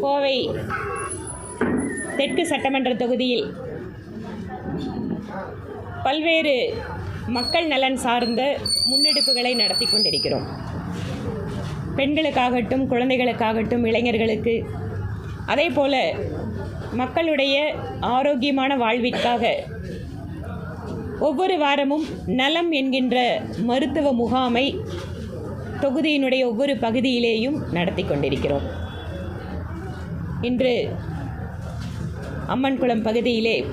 கோவை தெற்கு சட்டமன்ற தொகுதியில் பல்வேறு மக்கள் நலன் சார்ந்த முன்னெடுப்புகளை நடத்தி கொண்டிருக்கிறோம். பெண்களுக்காகட்டும் குழந்தைகளுக்காகட்டும் இளைஞர்களுக்கு அதே போல மக்களுடைய ஆரோக்கியமான வாழ்விற்காக ஒவ்வொரு வாரமும் நலம் என்கின்ற மருத்துவ முகாமை தொகுதியினுடைய ஒவ்வொரு பகுதியிலேயும் நடத்தி கொண்டிருக்கிறோம். இன்று அம்மன்குளம் பகுதியிலே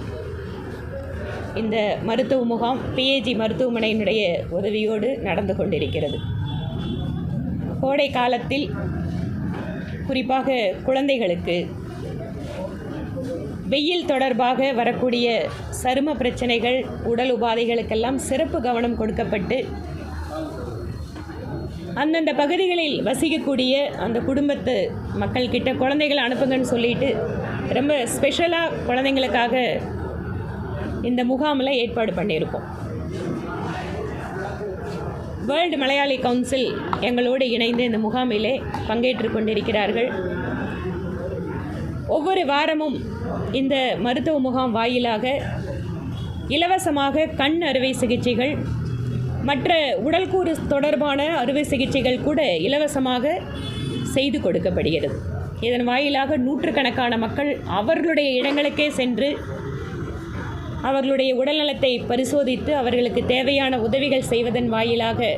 இந்த மருத்துவ முகாம் பிஏஜி மருத்துவமனையினுடைய உதவியோடு நடந்து கொண்டிருக்கிறது. கோடை காலத்தில் குறிப்பாக குழந்தைகளுக்கு வெயில் தொடர்பாக வரக்கூடிய சரும பிரச்சனைகள் உடல் உபாதைகளுக்கெல்லாம் சிறப்பு கவனம் கொடுக்கப்பட்டு அந்தந்த பகுதிகளில் வசிக்கக்கூடிய அந்த குடும்பத்து மக்கள்கிட்ட குழந்தைகளை அனுப்புங்கன்னு சொல்லிட்டு ரொம்ப ஸ்பெஷலாக குழந்தைங்களுக்காக இந்த முகாமில் ஏற்பாடு பண்ணியிருக்கோம். வேர்ல்டு மலையாளி கவுன்சில் எங்களோடு இணைந்து இந்த முகாமிலே பங்கேற்று கொண்டிருக்கிறார்கள். ஒவ்வொரு வாரமும் இந்த மருத்துவ முகாம் வாயிலாக இலவசமாக கண் அறுவை சிகிச்சைகள் மற்ற உடல்கூறு தொடர்பான அறுவை சிகிச்சைகள் கூட இலவசமாக செய்து கொடுக்கப்படுகிறது. இதன் வாயிலாக நூற்றுக்கணக்கான மக்கள் அவர்களுடைய இடங்களுக்கே சென்று அவர்களுடைய உடல்நலத்தை பரிசோதித்து அவர்களுக்கு தேவையான உதவிகள் செய்வதன் வாயிலாக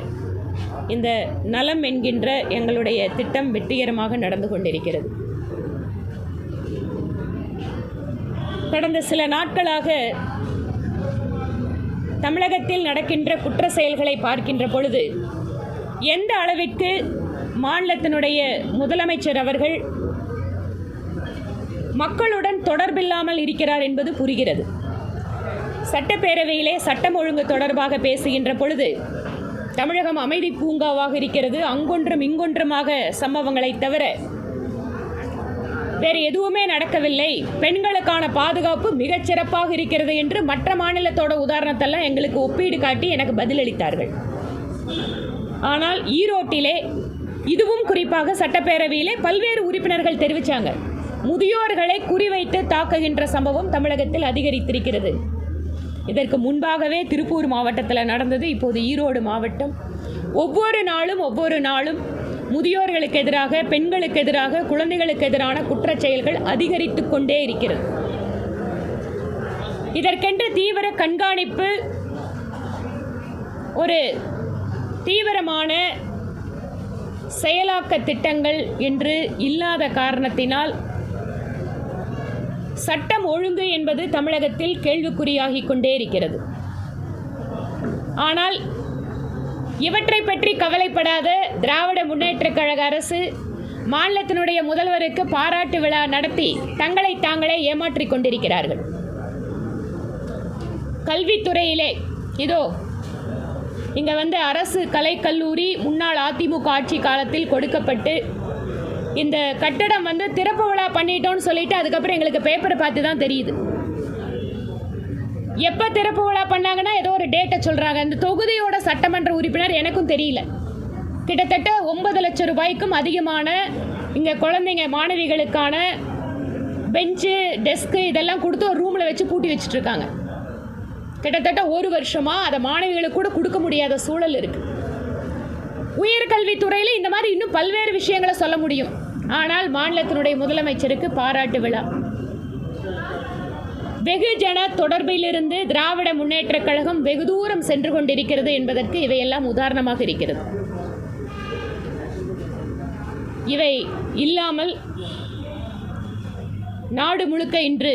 இந்த நலம் என்கின்ற எங்களுடைய திட்டம் வெற்றிகரமாக நடந்து கொண்டிருக்கிறது. கடந்த சில நாட்களாக தமிழகத்தில் நடக்கின்ற குற்ற செயல்களை பார்க்கின்ற பொழுது எந்த அளவிற்கு மாநிலத்தினுடைய முதலமைச்சர் அவர்கள் மக்களுடன் தொடர்பில்லாமல் இருக்கிறார் என்பது புரிகிறது. சட்டப்பேரவையிலே சட்டம் ஒழுங்கு தொடர்பாக பேசுகின்ற பொழுது தமிழகம் அமைதி பூங்காவாக இருக்கிறது. அங்கொன்றும் இங்கொன்றுமாக சம்பவங்களை தவிர வேறு எதுவுமே நடக்கவில்லை. பெண்களுக்கான பாதுகாப்பு மிகச் சிறப்பாக இருக்கிறது என்று மற்ற மாநிலத்தோட உதாரணத்தெல்லாம் எங்களுக்கு ஒப்பீடு காட்டி எனக்கு பதிலளித்தார்கள். ஆனால் ஈரோட்டிலே இதுவும் குறிப்பாக சட்டப்பேரவையிலே பல்வேறு உறுப்பினர்கள் தெரிவித்தாங்க முதியோர்களை குறிவைத்து தாக்குகின்ற சம்பவம் தமிழகத்தில் அதிகரித்திருக்கிறது. இதற்கு முன்பாகவே திருப்பூர் மாவட்டத்தில் நடந்தது இப்போது ஈரோடு மாவட்டம். ஒவ்வொரு நாளும் ஒவ்வொரு நாளும் முதியோர்களுக்கு எதிராக பெண்களுக்கு எதிராக குழந்தைகளுக்கு எதிரான குற்றச் செயல்கள் அதிகரித்து கொண்டே இருக்கிறது. இதற்கென்று தீவிர கண்காணிப்பு ஒரு தீவிரமான செயலாக்க திட்டங்கள் என்று இல்லாத காரணத்தினால் சட்டம் ஒழுங்கு என்பது தமிழகத்தில் கேள்விக்குறியாகி கொண்டே இருக்கிறது. ஆனால் இவற்றை பற்றி கவலைப்படாத திராவிட முன்னேற்றக் கழக அரசு மாநிலத்தினுடைய முதல்வருக்கு பாராட்டு விழா நடத்தி தங்களை தாங்களே ஏமாற்றிக் கொண்டிருக்கிறார்கள். கல்வித்துறையிலே இதோ இங்கே வந்து அரசு கலைக்கல்லூரி முன்னாள் அதிமுக ஆட்சி காலத்தில் கொடுக்கப்பட்டு இந்த கட்டடம் வந்து திறப்பு விழா பண்ணிட்டோம்னு சொல்லிட்டு அதுக்கப்புறம் எங்களுக்கு பேப்பரை பார்த்து தான் தெரியுது. எப்போ திறப்பு விழா பண்ணாங்கன்னா ஏதோ ஒரு டேட்டை சொல்கிறாங்க இந்த தொகுதியோட சட்டமன்ற உறுப்பினர் எனக்கும் தெரியல. கிட்டத்தட்ட ஒன்பது லட்சம் ரூபாய்க்கும் அதிகமான இங்கே குழந்தைங்க மாணவிகளுக்கான பெஞ்சு டெஸ்க்கு இதெல்லாம் கொடுத்து ஒரு ரூமில் வச்சு பூட்டி வச்சுட்டு இருக்காங்க கிட்டத்தட்ட ஒரு வருஷமாக அதை மாணவிகளுக்கு கூட கொடுக்க முடியாத சூழல் இருக்குது உயர்கல்வித்துறையில் இந்த மாதிரி இன்னும் பல்வேறு விஷயங்களை சொல்ல முடியும். ஆனால் மாநிலத்தினுடைய முதலமைச்சருக்கு பாராட்டு விழா. வெகுஜன தொடர்பிலிருந்து திராவிட முன்னேற்றக் கழகம் வெகு தூரம் சென்று கொண்டிருக்கிறது என்பதற்கு இவையெல்லாம் உதாரணமாக இருக்கிறது. இவை இல்லாமல் நாடு முழுக்க இன்று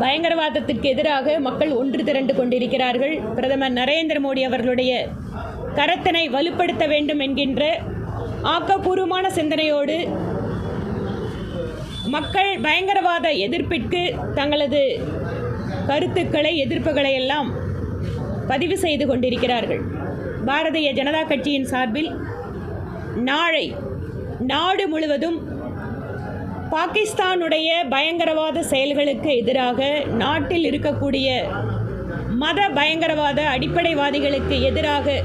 பயங்கரவாதத்திற்கு எதிராக மக்கள் ஒன்று திரண்டு கொண்டிருக்கிறார்கள். பிரதமர் நரேந்திர மோடி அவர்களுடைய கரத்தினை வலுப்படுத்த வேண்டும் என்கின்ற ஆக்கப்பூர்வமான சிந்தனையோடு மக்கள் பயங்கரவாத எதிர்ப்பிற்கு தங்களது கருத்துக்களை எதிர்ப்புகளை எல்லாம் பதிவு செய்து கொண்டிருக்கிறார்கள். பாரதிய ஜனதா கட்சியின் சார்பில் நாளை நாடு முழுவதும் பாகிஸ்தானுடைய பயங்கரவாத செயல்களுக்கு எதிராக நாட்டில் இருக்கக்கூடிய மத பயங்கரவாத அடிப்படைவாதிகளுக்கு எதிராக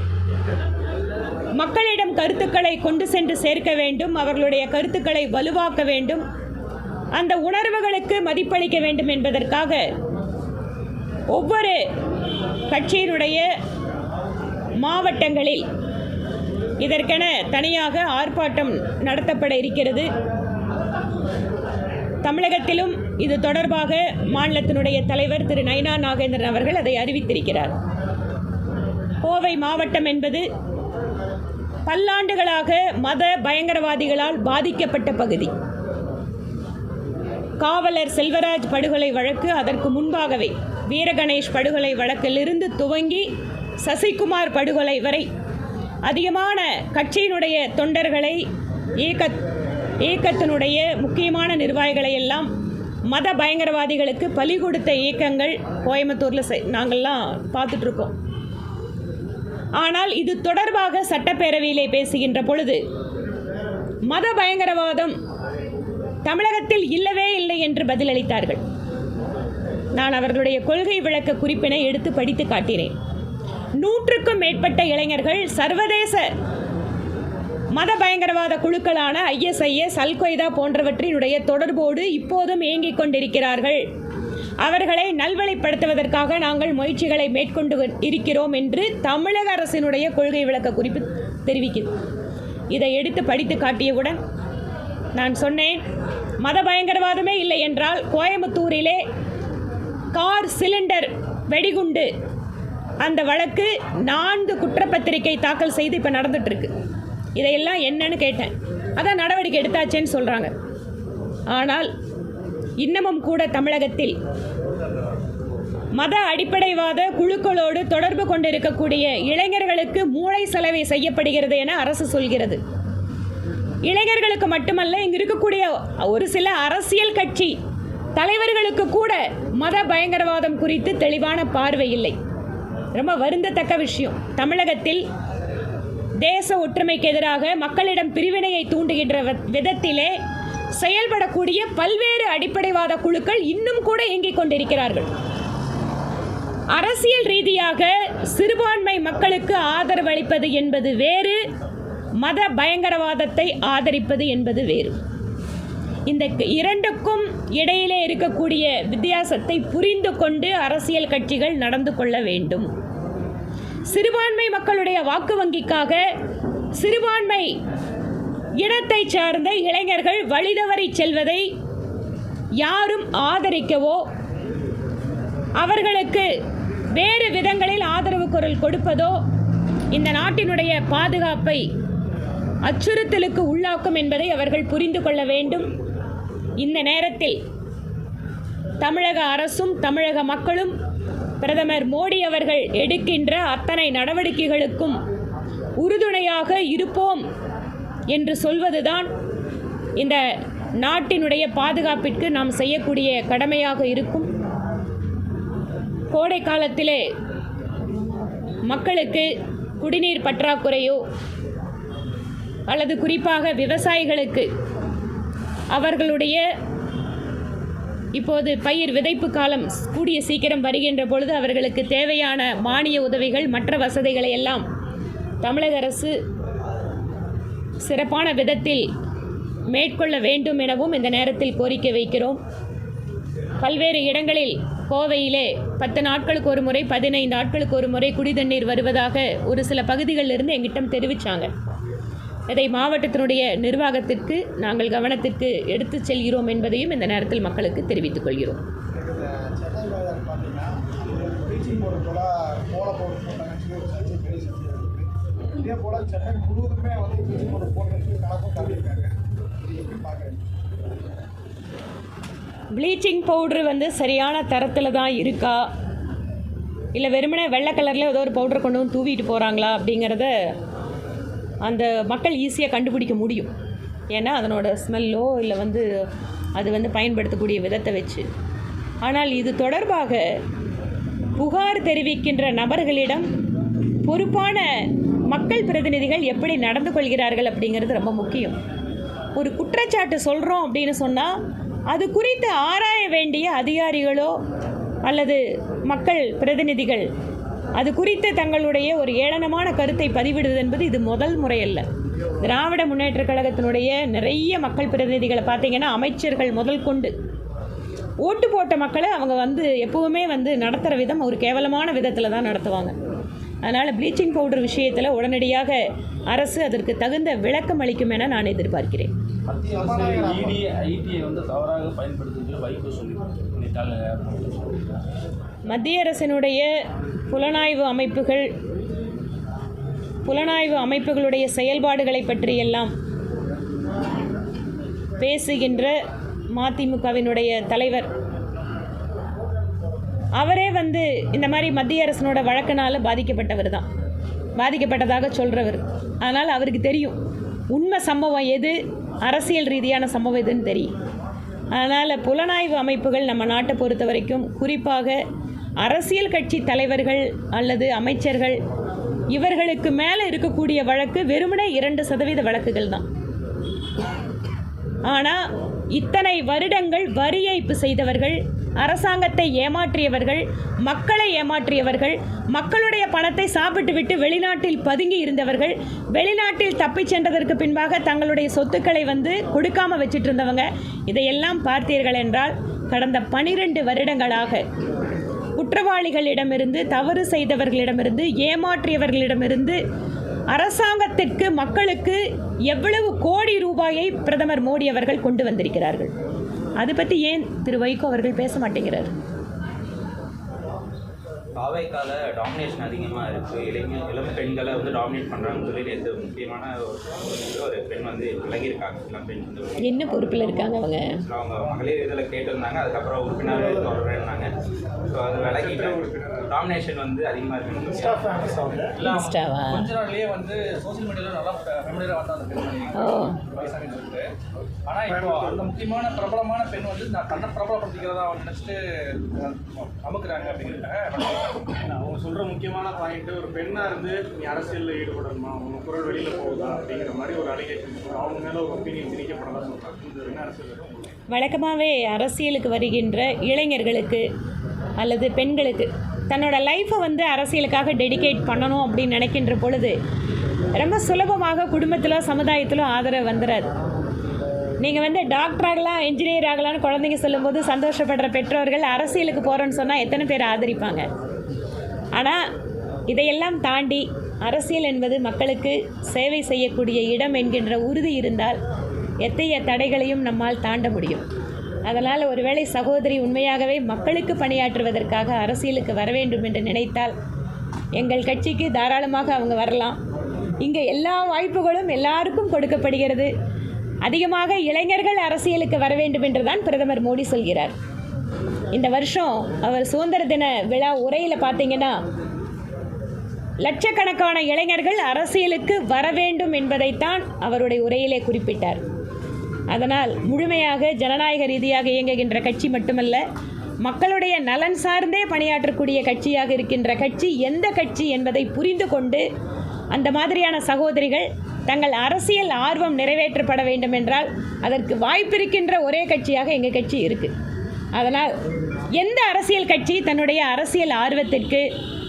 மக்களிடம் கருத்துக்களை கொண்டு சென்று சேர்க்க வேண்டும் அவர்களுடைய கருத்துக்களை வலுவாக்க வேண்டும். அந்த உணர்வுகளுக்கு மதிப்பளிக்க வேண்டும் என்பதற்காக ஒவ்வொரு கட்சியினுடைய மாவட்டங்களில் இதற்கென தனியாக ஆர்ப்பாட்டம் நடத்தப்பட இருக்கிறது. தமிழகத்திலும் இது தொடர்பாக மாநிலத்தினுடைய தலைவர் திரு நயனா நாகேந்திரன் அவர்கள் அதை அறிவித்திருக்கிறார். கோவை மாவட்டம் என்பது பல்லாண்டுகளாக மத பயங்கரவாதிகளால் பாதிக்கப்பட்ட பகுதி. காவலர் செல்வராஜ் படுகொலை வழக்கு அதற்கு முன்பாகவே வீரகணேஷ் படுகொலை வழக்கிலிருந்து துவங்கி சசிகுமார் படுகொலை வரை அதிகமான கட்சியினுடைய தொண்டர்களை இயக்க இயக்கத்தினுடைய முக்கியமான நிர்வாகிகளை எல்லாம் மத பயங்கரவாதிகளுக்கு பலி கொடுத்த இயக்கங்கள் கோயம்புத்தூரில் நாங்கள்லாம் பார்த்துட்ருக்கோம். ஆனால் இது தொடர்பாக சட்டப்பேரவையிலே பேசுகின்ற பொழுது மத பயங்கரவாதம் தமிழகத்தில் இல்லவே இல்லை என்று பதிலளித்தார்கள். நான் அவர்களுடைய கொள்கை விளக்க குறிப்பினை எடுத்து படித்து காட்டினேன். நூற்றுக்கும் மேற்பட்ட இளைஞர்கள் சர்வதேச மத பயங்கரவாத குழுக்களான ஐஎஸ்ஐஎஸ் அல்கொய்தா போன்றவற்றினுடைய தொடர்போடு இப்போதும் இயங்கிக் கொண்டிருக்கிறார்கள். அவர்களை நல்வழிப்படுத்துவதற்காக நாங்கள் முயற்சிகளை மேற்கொண்டு இருக்கிறோம் என்று தமிழக அரசினுடைய கொள்கை விளக்க குறிப்பு தெரிவிக்கிறது இதை எடுத்து படித்து காட்டியவுடன் நான் சொன்னேன் மத பயங்கரவாதமே இல்லை என்றால் கோயம்புத்தூரிலே கார் சிலிண்டர் வெடிகுண்டு. அந்த வழக்கு நான்கு குற்றப்பத்திரிகை தாக்கல் செய்து இப்போ நடந்துகிட்ருக்கு இதையெல்லாம் என்னன்னு கேட்டேன். அதான் நடவடிக்கை எடுத்தாச்சேன்னு சொல்கிறாங்க ஆனால் இன்னமும் கூட தமிழகத்தில் மத அடிப்படைவாத குழுக்களோடு தொடர்பு கொண்டிருக்கக்கூடிய இளைஞர்களுக்கு மூளை செலவை செய்யப்படுகிறது என அரசு சொல்கிறது. இளைஞர்களுக்கு மட்டுமல்ல இங்கு இருக்கக்கூடிய ஒரு சில அரசியல் கட்சி தலைவர்களுக்கு கூட மத பயங்கரவாதம் குறித்து தெளிவான பார்வை இல்லை. ரொம்ப வருந்தத்தக்க விஷயம். தமிழகத்தில் தேச ஒற்றுமைக்கு எதிராக மக்களிடம் பிரிவினையை தூண்டுகின்ற விதத்திலே செயல்படக்கூடிய பல்வேறு அடிப்படைவாத குழுக்கள் இன்னும் கூட இயங்கிக் கொண்டிருக்கிறார்கள். அரசியல் ரீதியாக சிறுபான்மை மக்களுக்கு ஆதரவு அளிப்பது என்பது வேறு மத பயங்கரவாதத்தை ஆதரிப்பது என்பது வேறு. இந்த க- இரண்டுக்கும் இடையிலே இருக்கக்கூடிய வித்தியாசத்தை புரிந்து கொண்டு அரசியல் கட்சிகள் நடந்து கொள்ள வேண்டும். சிறுபான்மை மக்களுடைய வாக்கு வங்கிக்காக சிறுபான்மை இனத்தை சார்ந்த இளைஞர்கள் வழிதவறி செல்வதை யாரும் ஆதரிக்கவோ அவர்களுக்கு வேறு விதங்களில் ஆதரவு குரல் கொடுப்பதோ இந்த நாட்டினுடைய பாதுகாப்பை அச்சுறுத்தலுக்கு உள்ளாக்கும் என்பதை அவர்கள் புரிந்து கொள்ள வேண்டும். இந்த நேரத்தில் தமிழக அரசும் தமிழக மக்களும் பிரதமர் மோடி அவர்கள் எடுக்கின்ற அத்தனை நடவடிக்கைகளுக்கும் உறுதுணையாக இருப்போம் என்று சொல்வதுதான் இந்த நாட்டினுடைய பாதுகாப்பிற்கு நாம் செய்யக்கூடிய கடமையாக இருக்கும். கோடை காலத்திலே மக்களுக்கு குடிநீர் பற்றாக்குறையோ அல்லது குறிப்பாக விவசாயிகளுக்கு. அவர்களுடைய இப்போது பயிர் விதைப்பு காலம் கூடிய சீக்கிரம் வருகின்ற பொழுது அவர்களுக்கு தேவையான மானிய உதவிகள் மற்ற வசதிகளை எல்லாம் தமிழக அரசு சிறப்பான விதத்தில் மேற்கொள்ள வேண்டும் எனவும் இந்த நேரத்தில் கோரிக்கை வைக்கிறோம். பல்வேறு இடங்களில் கோவையிலே பத்து நாட்களுக்கு ஒரு முறை பதினைந்து நாட்களுக்கு ஒரு முறை குடிதண்ணீர் வருவதாக ஒரு சில பகுதிகளிலிருந்து எங்கிட்டம் தெரிவித்தாங்க இதை மாவட்டத்தினுடைய நிர்வாகத்திற்கு நாங்கள் கவனத்திற்கு எடுத்துச் செல்கிறோம் என்பதையும் இந்த நேரத்தில் மக்களுக்கு தெரிவித்துக் கொள்கிறோம். ப்ளீச்சிங் பவுடர் போல சென்னை முழுவதுமே வந்து கணக்கும் தள்ளியிருக்காங்க ப்ளீச்சிங் பவுட்ரு வந்து சரியான தரத்தில் தான் இருக்கா? இல்லை வெறுமனே வெள்ளை கலரில் ஏதோ ஒரு பவுடர் கொண்டு வந்து தூவிட்டு போகிறாங்களா அப்படிங்கிறத அந்த மக்கள் ஈஸியாக கண்டுபிடிக்க முடியும். ஏன்னா அதனோட ஸ்மெல்லோ இல்லை வந்து அது வந்து பயன்படுத்தக்கூடிய விதத்தை வச்சு. ஆனால் இது தொடர்பாக புகார் தெரிவிக்கின்ற நபர்களிடம் பொறுப்பான மக்கள் பிரதிநிதிகள் எப்படி நடந்து கொள்கிறார்கள் அப்படிங்கிறது ரொம்ப முக்கியம். ஒரு குற்றச்சாட்டு சொல்கிறோம் அப்படின்னு சொன்னால் அது குறித்து ஆராய வேண்டிய அதிகாரிகளோ அல்லது மக்கள் பிரதிநிதிகள் அது குறித்து தங்களுடைய ஒரு ஏளனமான கருத்தை பதிவிடுவது என்பது இது முதல் முறையல்ல. திராவிட முன்னேற்றக் கழகத்தினுடைய நிறைய மக்கள் பிரதிநிதிகளை பார்த்தீங்கன்னா அமைச்சர்கள் முதல் கொண்டு. ஓட்டு போட்ட மக்களை அவங்க வந்து எப்பவுமே வந்து நடத்துகிற விதம் ஒரு கேவலமான விதத்தில் தான் நடத்துவாங்க. அதனால் ப்ளீச்சிங் பவுடர் விஷயத்தில் உடனடியாக அரசு அதற்கு தகுந்த விளக்கம் அளிக்கும் என நான் எதிர்பார்க்கிறேன். மத்திய அரசினுடைய புலனாய்வு அமைப்புகள் புலனாய்வு அமைப்புகளுடைய செயல்பாடுகளை பற்றியெல்லாம் பேசுகின்ற மதிமுகவினுடைய தலைவர். அவரே வந்து இந்த மாதிரி மத்திய அரசனோட வழக்கினால் பாதிக்கப்பட்டவர் தான். பாதிக்கப்பட்டதாக சொல்கிறவர் அதனால் அவருக்கு தெரியும். உண்மை சம்பவம் எது? அரசியல் ரீதியான சம்பவம் எதுன்னு தெரியும். அதனால் புலனாய்வு அமைப்புகள் நம்ம நாட்டை பொறுத்த வரைக்கும் குறிப்பாக அரசியல் கட்சி தலைவர்கள் அல்லது அமைச்சர்கள் இவர்களுக்கு மேலே இருக்கக்கூடிய வழக்கு வெறுமனே இரண்டு சதவீத வழக்குகள் தான். ஆனால் இத்தனை வருடங்கள் வரி ஏய்ப்பு செய்தவர்கள் அரசாங்கத்தை ஏமாற்றியவர்கள் மக்களை ஏமாற்றியவர்கள் மக்களுடைய பணத்தை சாப்பிட்டு விட்டு வெளிநாட்டில் பதுங்கி இருந்தவர்கள் வெளிநாட்டில் தப்பிச் சென்றதற்கு பின்பாக தங்களுடைய சொத்துக்களை வந்து கொடுக்காம வச்சிட்டு இருந்தவங்க இதையெல்லாம் பார்த்தீர்கள் என்றால் கடந்த பனிரெண்டு வருடங்களாக குற்றவாளிகளிடமிருந்து தவறு செய்தவர்களிடமிருந்து ஏமாற்றியவர்களிடமிருந்து அரசாங்கத்திற்கு மக்களுக்கு எவ்வளவு கோடி ரூபாயை பிரதமர் மோடி அவர்கள் கொண்டு வந்திருக்கிறார்கள்? அது பற்றி ஏன் திரு வைகோ அவர்கள் பேச மாட்டேங்கிறார்? காவைக்கால டாமினேஷன் அதிகமாக இருக்குது இளைஞர் இளம் பெண்களை வந்து டாமினேட் பண்ணுறாங்கன்னு சொல்லி நேற்று முக்கியமான ஒரு ஒரு பெண் வந்து விலகியிருக்காங்க. இளம் பெண் வந்து. என்ன பொறுப்பில் இருக்காங்க அவங்க? அவங்க மகளிர் இதில் கேட்டிருந்தாங்க. அதுக்கப்புறம் உறுப்பினர் தொடர்றேன்னாங்க ஸோ அது விலகிட்டு டாமினேஷன் வந்து அதிகமாக இருக்கு. இன்ஸ்டாவா கொஞ்ச நாள்லயே வந்து சோஷியல் மீடியால நல்லா ஃபெமிலியராக வந்து அந்த பெண்மணி ஓ. வயசானு சொல்லிட்டு. ஆனா இப்போ அந்த முக்கியமான பிரபலமான பெண் வந்து நான் தன்னை பிரபலப்படுத்திக்கிறதா வந்து நினைச்சிட்டு அமுக்குறாங்க அப்படிங்கிறாங்க அவங்க சொல்ற முக்கியமான பாயிண்ட் ஒரு பெண்ணா இருந்து நீ அரசியல்ல ஈடுபடணுமா? உங்க குரல் வெளியில போகுதா? அப்படிங்கிற மாதிரி ஒரு அலிகேஷன் அவங்க மேல ஒரு ஒப்பீனியன் திணிக்கப்படலாம் சொல்றாங்க. இந்த வழக்கமாகவே அரசியலுக்கு வருகின்ற இளைஞர்களுக்கு அல்லது பெண்களுக்கு தன்னோட லைஃப்பை வந்து அரசியலுக்காக டெடிகேட் பண்ணணும் அப்படின்னு நினைக்கின்ற பொழுது ரொம்ப சுலபமாக குடும்பத்திலோ சமுதாயத்திலோ ஆதரவு வந்துடாது நீங்கள் வந்து டாக்டர் ஆகலாம் என்ஜினியர் ஆகலாம்னு குழந்தைங்க சொல்லும்போது சந்தோஷப்படுற பெற்றோர்கள் அரசியலுக்கு போகிறோன்னு சொன்னால் எத்தனை பேர் ஆதரிப்பாங்க? ஆனால் இதையெல்லாம் தாண்டி அரசியல் என்பது மக்களுக்கு சேவை செய்யக்கூடிய இடம் என்கின்ற உறுதி இருந்தால் எத்தகைய தடைகளையும் நம்மால் தாண்ட முடியும். அதனால் ஒருவேளை சகோதரி உண்மையாகவே மக்களுக்கு பணியாற்றுவதற்காக அரசியலுக்கு வர வேண்டும் என்று நினைத்தால் எங்கள் கட்சிக்கு தாராளமாக அவங்க வரலாம். இங்கே எல்லா வாய்ப்புகளும் எல்லாருக்கும் கொடுக்கப்படுகிறது. அதிகமாக இளைஞர்கள் அரசியலுக்கு வர வேண்டும் என்றுதான் பிரதமர் மோடி சொல்கிறார். இந்த வருஷம் அவர் சுதந்திர தின விழா உரையில் பார்த்தீங்கன்னா லட்சக்கணக்கான இளைஞர்கள் அரசியலுக்கு வர வேண்டும் என்பதைத்தான் அவருடைய உரையிலே குறிப்பிட்டார். அதனால் முழுமையாக ஜனநாயக ரீதியாக இயங்குகின்ற கட்சி மட்டுமல்ல மக்களுடைய நலன் சார்ந்தே பணியாற்றக்கூடிய கட்சியாக இருக்கின்ற கட்சி எந்த கட்சி என்பதை புரிந்து கொண்டு அந்த மாதிரியான சகோதரிகள் தங்கள் அரசியல் ஆர்வம் நிறைவேற்றப்பட வேண்டும் என்றால் அதற்கு வாய்ப்பிருக்கின்ற ஒரே கட்சியாக எங்கள் கட்சி இருக்குது அதனால் எந்த அரசியல் கட்சி தன்னுடைய அரசியல் ஆர்வத்திற்கு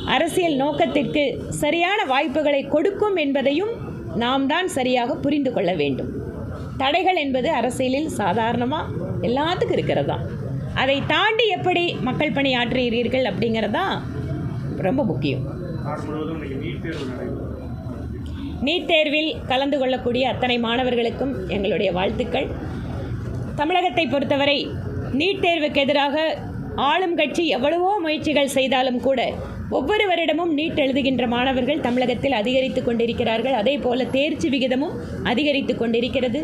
அரசியல் நோக்கத்திற்கு சரியான வாய்ப்புகளை கொடுக்கும் என்பதையும் நாம் தான் சரியாக புரிந்து கொள்ள வேண்டும். தடைகள் என்பது அரசியலில் சாதாரணமாக எல்லாத்துக்கும் இருக்கிறது? அதை தாண்டி எப்படி மக்கள் பணி ஆற்றுகிறீர்கள் அப்படிங்கிறது ரொம்ப முக்கியம். நீட் தேர்வில் கலந்து கொள்ளக்கூடிய அத்தனை மாணவர்களுக்கும் எங்களுடைய வாழ்த்துக்கள். தமிழகத்தை பொறுத்தவரை நீட் தேர்வுக்கு எதிராக ஆளும் கட்சி எவ்வளவோ முயற்சிகள் செய்தாலும் கூட ஒவ்வொரு வருடமும் நீட் எழுதுகின்ற மாணவர்கள் தமிழகத்தில் அதிகரித்து கொண்டிருக்கிறார்கள். அதே போல தேர்ச்சி விகிதமும் அதிகரித்து கொண்டிருக்கிறது.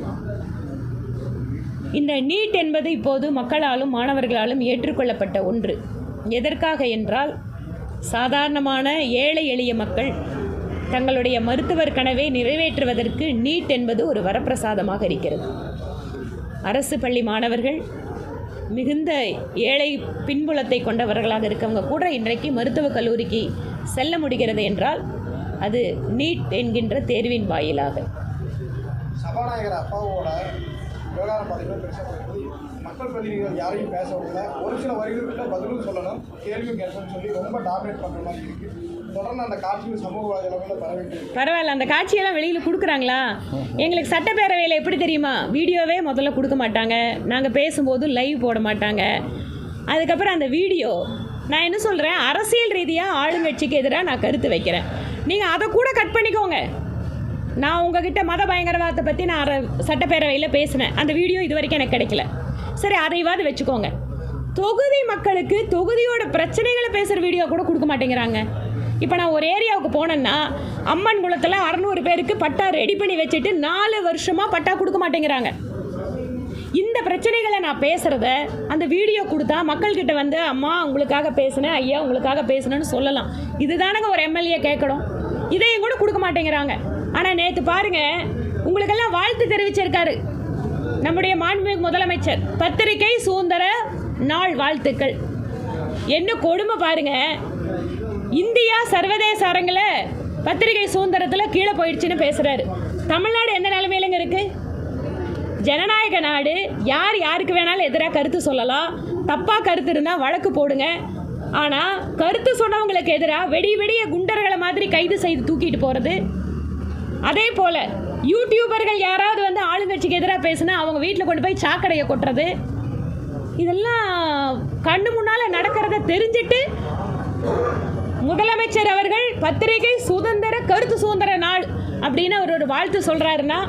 இந்த நீட் என்பது இப்போது மக்களாலும் மாணவர்களாலும் ஏற்றுக்கொள்ளப்பட்ட ஒன்று. எதற்காக என்றால் சாதாரணமான ஏழை எளிய மக்கள் தங்களுடைய மருத்துவர் கனவை நிறைவேற்றுவதற்கு நீட் என்பது ஒரு வரப்பிரசாதமாக இருக்கிறது. அரசு பள்ளி மாணவர்கள் மிகுந்த ஏழை பின்புலத்தை கொண்டவர்களாக இருக்கவங்க கூட இன்றைக்கு மருத்துவக் கல்லூரிக்கு செல்ல முடிகிறது என்றால் அது நீட் என்கின்ற தேர்வின் வாயிலாக. சபாநாயகர் அப்பாவோட விவகாரம் பார்த்தீங்கன்னா மக்கள் பிரதிநிதிகள் யாரையும் பேச விடல. ஒரு சில வரிகளுக்கு பதிலும் சொல்லணும் கேள்வியும் கேட்கணும்னு சொல்லி ரொம்ப டாமினேட் பண்ணுற மாதிரி இருக்குது தொடர்ந்து அந்த காட்சிகள் சமூக வலைதளங்களில் இருக்கு. பரவாயில்ல அந்த காட்சியெல்லாம் வெளியில் கொடுக்குறாங்களா? எங்களுக்கு சட்டப்பேரவையில் எப்படி தெரியுமா? வீடியோவே முதல்ல கொடுக்க மாட்டாங்க. நாங்கள் பேசும்போது லைவ் போட மாட்டாங்க. அதுக்கப்புறம் அந்த வீடியோ நான் என்ன சொல்கிறேன் அரசியல் ரீதியாக ஆளுங்கட்சிக்கு எதிராக நான் கருத்து வைக்கிறேன். நீங்கள் அதை கூட கட் பண்ணிக்கோங்க. நான் உங்ககிட்ட மத பயங்கரவாதத்தை பற்றி நான் சட்டப்பேரவையில் பேசினேன். அந்த வீடியோ இது வரைக்கும் எனக்கு கிடைக்கல. சரி அதைவாது வச்சுக்கோங்க. தொகுதி மக்களுக்கு தொகுதியோட பிரச்சனைகளை பேசுகிற வீடியோ கூட கொடுக்க மாட்டேங்கிறாங்க. இப்போ நான் ஒரு ஏரியாவுக்கு போனேன்னா அம்மன் குளத்தில் அறநூறு பேருக்கு பட்டா ரெடி பண்ணி வச்சுட்டு நாலு வருஷமாக பட்டா கொடுக்க மாட்டேங்கிறாங்க. இந்த பிரச்சனைகளை நான் பேசுகிறத அந்த வீடியோ கொடுத்தா மக்கள்கிட்ட வந்து அம்மா உங்களுக்காக பேசினேன் ஐயா உங்களுக்காக பேசினேன்னு சொல்லலாம். இதுதானங்க ஒரு எம்எல்ஏ கேட்கணும். இதையும் கூட கொடுக்க மாட்டேங்கிறாங்க. ஆனால் நேற்று பாருங்க உங்களுக்கெல்லாம் வாழ்த்து தெரிவிச்சிருக்காரு. நம்முடைய மாண்புமிகு முதலமைச்சர் பத்திரிகை சுதந்திர நாள் வாழ்த்துக்கள். என்ன கொடுமை பாருங்க. இந்தியா சர்வதேச அரங்கில் பத்திரிகை சுதந்திரத்தில் கீழே போயிடுச்சுன்னு பேசுகிறாரு தமிழ்நாடு எந்த நிலைமையிலங்க இருக்குது ஜனநாயக நாடு யார் யாருக்கு வேணாலும் எதிராக கருத்து சொல்லலாம். தப்பாக கருத்து இருந்தால் வழக்கு போடுங்க. ஆனால் கருத்து சொன்னவங்களுக்கு எதிராக வெடி வெடிய குண்டர்களை மாதிரி கைது செய்து தூக்கிட்டு போகிறது அதே போல் யூடியூபர்கள் யாராவது வந்து ஆளுங்கட்சிக்கு எதிராக பேசுனா அவங்க வீட்டில் கொண்டு போய் சாக்கடையை கொட்டுறது. இதெல்லாம் கண்ணு முன்னால் நடக்கிறத தெரிஞ்சிட்டு முதலமைச்சர் அவர்கள் பத்திரிகை சுதந்திர கருத்து சுதந்திர நாள் அப்படின்னு அவர் ஒரு வாழ்த்து சொல்றாருன்னா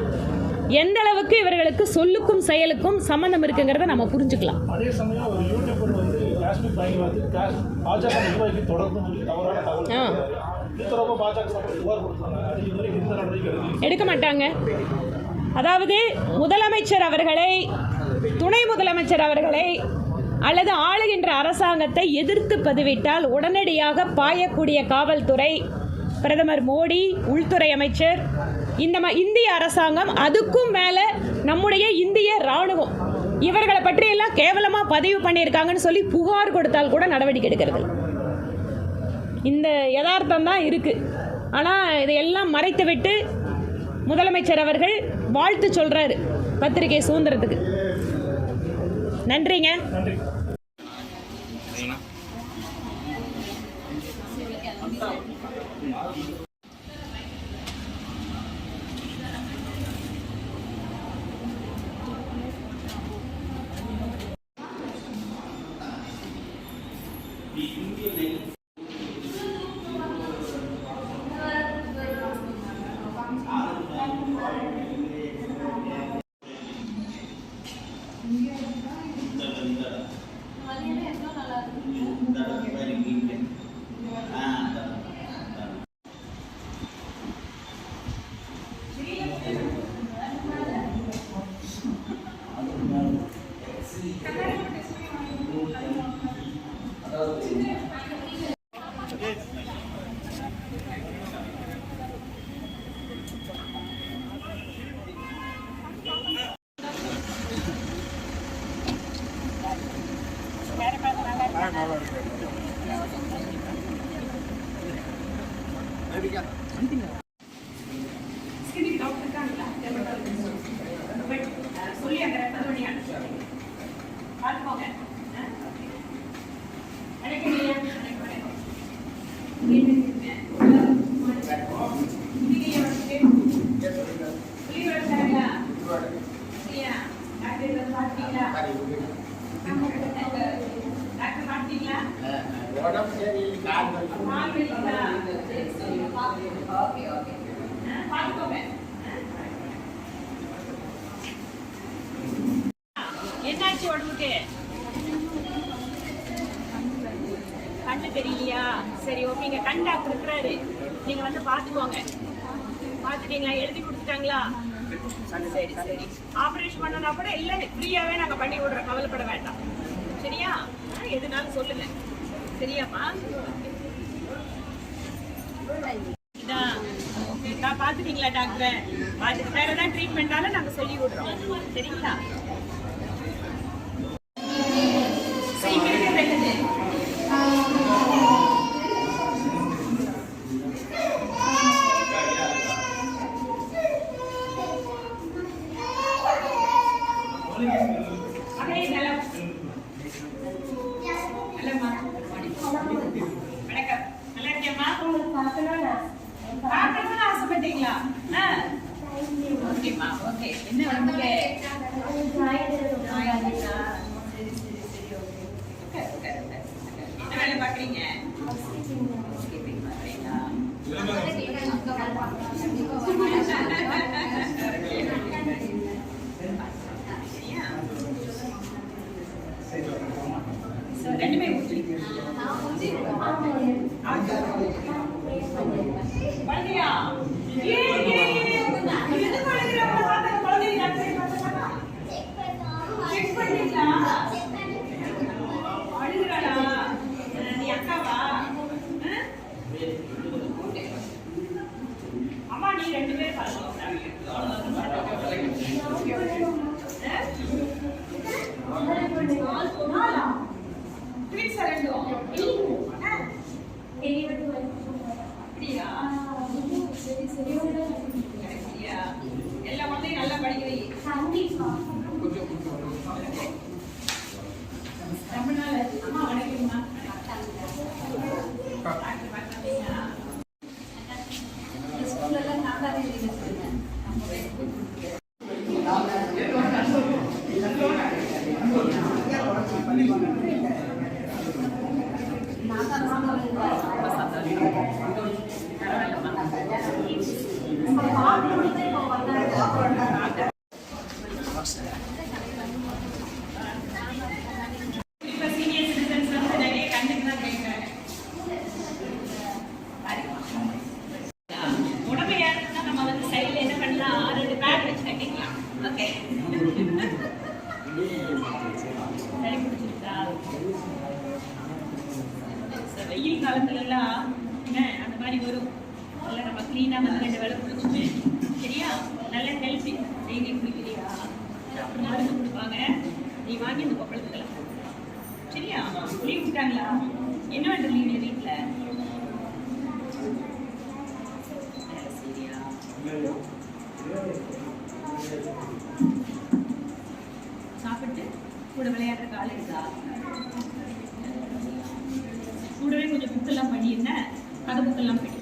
எந்த அளவுக்கு இவர்களுக்கு சொல்லுக்கும் செயலுக்கும் சம்பந்தம் இருக்குங்கிறத நம்ம புரிஞ்சுக்கலாம். அதே சமயம் ஒரு யூடியூபர் வந்து காஷ்மீர் தொடர்ந்து வந்து தவறான தகவல் எடுக்க மாட்டாங்க. அதாவது முதலமைச்சர் அவர்களை துணை முதலமைச்சர் அவர்களை அல்லது ஆளுகின்ற அரசாங்கத்தை எதிர்த்து பதிவிட்டால் உடனடியாக பாயக்கூடிய காவல்துறை பிரதமர் மோடி உள்துறை அமைச்சர் இந்த இந்திய அரசாங்கம் அதுக்கும் மேலே நம்முடைய இந்திய இராணுவம். இவர்களை பற்றியெல்லாம் கேவலமாக பதிவு பண்ணியிருக்காங்கன்னு சொல்லி புகார் கொடுத்தால் கூட நடவடிக்கை எடுக்கிறது இந்த யதார்த்தம் தான் இருக்குது ஆனால் இதையெல்லாம் மறைத்து விட்டு முதலமைச்சர் அவர்கள் வாழ்த்து சொல்கிறாரு பத்திரிகை சுதந்திரத்துக்கு. நன்றிங்க. சொல்றாரு. நீங்க வந்து பாத்துக்கோங்க பாத்துட்டீங்களா எழுதி கொடுத்துட்டாங்களா? சரி சரி ஆபரேஷன் பண்ணனா கூட இல்ல ஃப்ரீயாவே நாங்க பண்ணி விடுறோம். கவலைப்பட வேண்டாம். சரியா? எதுனாலும் சொல்லுங்க. சரியாப்பா பாத்துட்டீங்களா டாக்டர்? பார்த்துட்டு வேற ஏதாவது ட்ரீட்மெண்ட்டாலும் நாங்க சொல்லி விடுறோம் சரிங்களா? பார்க்கணும்னு ஆசைப்பட்டீங்களா? ஓகேம்மா ஓகே. என்ன வந்து சரி சரி சரி ஓகே என்ன வேலை பாக்குறீங்க வாங்க. நீ வாங்கி அந்த கொப்பளத்துக்கலாம் சரியா? லீவ் விட்டாங்களா என்ன வேண்டு லீவ் வீட்டில் சாப்பிட்டு கூட விளையாடுற கால இருக்கா? கூடவே கொஞ்சம் புக்கெல்லாம் பண்ணி என்ன? கதை புக்கெல்லாம் பண்ணி